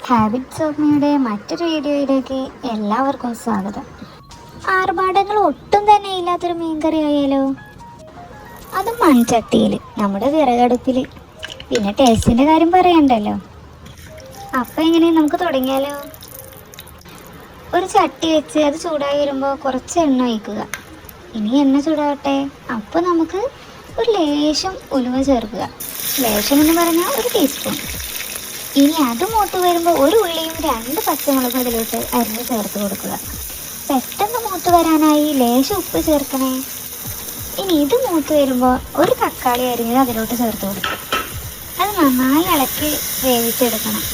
Habits of മറ്റൊരു വീഡിയോയിലേക്ക് എല്ലാവർക്കും സ്വാഗതം. ആർഭാടങ്ങൾ ഒട്ടും തന്നെ ഇല്ലാത്തൊരു മീൻകറി ആയാലോ? അത് മൺചട്ടിയിൽ നമ്മുടെ വിറകടുപ്പിൽ പിന്നെ ടേസ്റ്റിന്റെ കാര്യം പറയണ്ടല്ലോ. അപ്പം എങ്ങനെ നമുക്ക് തുടങ്ങിയാലോ? ഒരു ചട്ടി വെച്ച് അത് ചൂടായി വരുമ്പോൾ കുറച്ച് എണ്ണ ഒഴിക്കുക. ഇനി എണ്ണ ചൂടാവട്ടെ. അപ്പോൾ നമുക്ക് ഒരു ലേശം ഉലുവ ചേർക്കുക. ലേശം എന്ന് പറഞ്ഞാൽ ഒരു ടീസ്പൂൺ ഇനി അത് മൂത്ത് വരുമ്പോൾ ഒരു ഉള്ളിയും രണ്ട് പച്ചമുളകും അതിലോട്ട് അരിഞ്ഞ് ചേർത്ത് കൊടുക്കുക. പെട്ടെന്ന് മൂത്ത് വരാനായി ലേശം ഉപ്പ് ചേർക്കണേ. ഇനി ഇത് മൂത്ത് വരുമ്പോൾ ഒരു തക്കാളി അരിഞ്ഞത് അതിലോട്ട് ചേർത്ത് കൊടുക്കുക. അത് നന്നായി ഇളക്കി വേവിച്ചെടുക്കണം.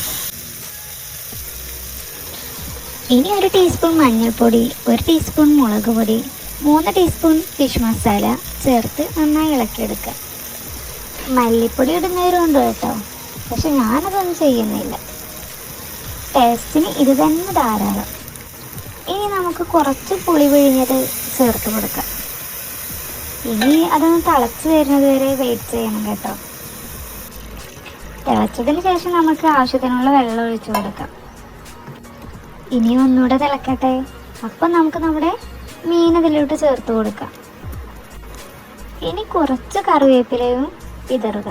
ഇനി ഒരു ടീസ്പൂൺ മഞ്ഞൾപ്പൊടി ഒരു ടീസ്പൂൺ മുളക് പൊടി മൂന്ന് ടീസ്പൂൺ ഫിഷ് മസാല ചേർത്ത് നന്നായി ഇളക്കിയെടുക്കുക. മല്ലിപ്പൊടി ഇടുന്നവരുണ്ട് കേട്ടോ? പക്ഷെ ഞാനതൊന്നും ചെയ്യുന്നില്ല. ടേസ്റ്റിന് ഇത് തന്നെ ധാരാളം. ഇനി നമുക്ക് കുറച്ച് പുളി പിഴിഞ്ഞത് ചേർത്ത് കൊടുക്കാം. ഇനി അതൊന്ന് തിളച്ച് വരുന്നത് വരെ വെയിറ്റ് ചെയ്യണം കേട്ടോ. തിളച്ചതിന് ശേഷം നമുക്ക് ആവശ്യത്തിനുള്ള വെള്ളം ഒഴിച്ചു കൊടുക്കാം. ഇനി ഒന്നുകൂടെ തിളക്കട്ടെ. അപ്പം നമുക്ക് നമ്മുടെ മീൻ അതിലോട്ട് ചേർത്ത് കൊടുക്കാം. ഇനി കുറച്ച് കറിവേപ്പിലയും വിതറുക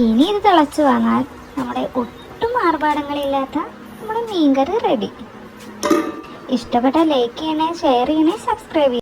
ഇനി ഇത് തിളച്ച് വന്നാൽ നമ്മുടെ ഒട്ടും ആർഭാടങ്ങളില്ലാത്ത നമ്മുടെ മീൻകറി റെഡി ഇഷ്ടപ്പെട്ട ലൈക്ക് ചെയ്യണേ ഷെയർ ചെയ്യണേ സബ്സ്ക്രൈബ് ചെയ്യണേ.